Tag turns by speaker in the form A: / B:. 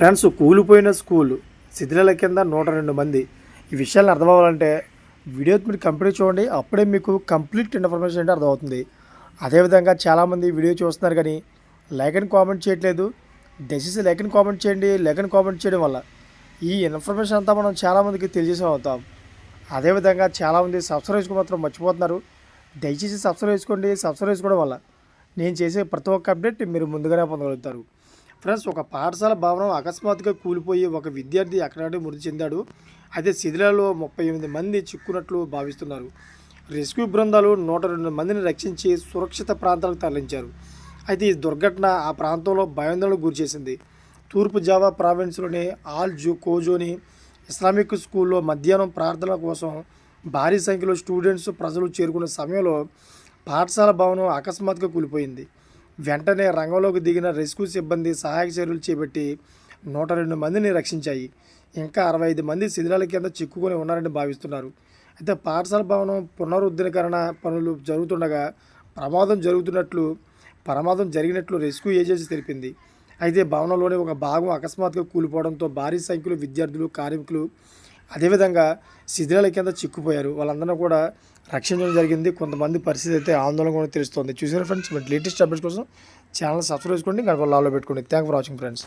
A: Friends కూలిపోయిన school శిథిలాల కింద నూట రెండు మంది. ఈ విషయాలు అర్థం అవ్వాలంటే వీడియో మీరు కంప్లీట్ చూడండి అప్పుడే మీకు కంప్లీట్ ఇన్ఫర్మేషన్ అంటే అర్థమవుతుంది. అదేవిధంగా చాలామంది వీడియో చూస్తున్నారు కానీ లైక్ అండ్ కామెంట్ చేయట్లేదు. దయచేసి లైక్ అండ్ కామెంట్ చేయండి లైక్ అండ్ కామెంట్ చేయడం వల్ల ఈ ఇన్ఫర్మేషన్ అంతా మనం చాలామందికి తెలియజేసే అవుతాం అదేవిధంగా చాలామంది సబ్స్క్రైబ్ మాత్రం మర్చిపోతున్నారు. దయచేసి సబ్స్క్రైబ్ చేసుకోండి సబ్స్క్రైబ్ చేసుకోవడం వల్ల నేను చేసే ప్రతి ఒక్క అప్డేట్ మీరు ముందుగానే పొందగలుగుతారు. ఫ్రెండ్స్ ఒక పాఠశాల భవనం అకస్మాత్తుగా కూలిపోయి ఒక విద్యార్థి అక్కడే మృతి చెందాడు. అయితే శిథిలాలో ముప్పై ఎనిమిది మంది చిక్కున్నట్లు భావిస్తున్నారు. రెస్క్యూ బృందాలు నూట రెండు మందిని రక్షించి సురక్షిత ప్రాంతాలకు తరలించారు. అయితే ఈ దుర్ఘటన ఆ ప్రాంతంలో భయాందోళనకు గురిచేసింది తూర్పు జావా ప్రావిన్స్లోని ఆల్ జో కోజోని ఇస్లామిక్ స్కూల్లో మధ్యాహ్నం ప్రార్థనల కోసం భారీ సంఖ్యలో స్టూడెంట్స్ ప్రజలు చేరుకున్న సమయంలో పాఠశాల భవనం అకస్మాత్తుగా కూలిపోయింది. వెంటనే రంగంలోకి దిగిన రెస్క్యూ సిబ్బంది సహాయక చర్యలు చేపట్టి నూట రెండు మందిని రక్షించాయి. ఇంకా అరవై ఐదు మంది శిథిలాల కింద చిక్కుకొని ఉన్నారని భావిస్తున్నారు. అయితే పాఠశాల భవనం పునరుద్ధరణకరణ పనులు జరుగుతుండగా ప్రమాదం జరుగుతున్నట్లు ప్రమాదం జరిగినట్లు రెస్క్యూ ఏజెన్సీ తెలిపింది. అయితే భవనంలోని ఒక భాగం అకస్మాత్తుగా కూలిపోవడంతో భారీ సంఖ్యలో విద్యార్థులు కార్మికులు అదేవిధంగా శిథిరాల కింద చిక్కుపోయారు. వాళ్ళందరూ కూడా రక్షించడం జరిగింది. కొంతమంది పరిస్థితి అయితే ఆందోళన కూడా తెలుస్తుంది. చూసారు ఫ్రెండ్స్ మరి లేటెస్ట్ అప్డేట్స్ కోసం ఛానల్ సబ్స్క్రైబ్ చేసుకోండి. గడప లాలో పెట్టుకోండి. Thank for watching friends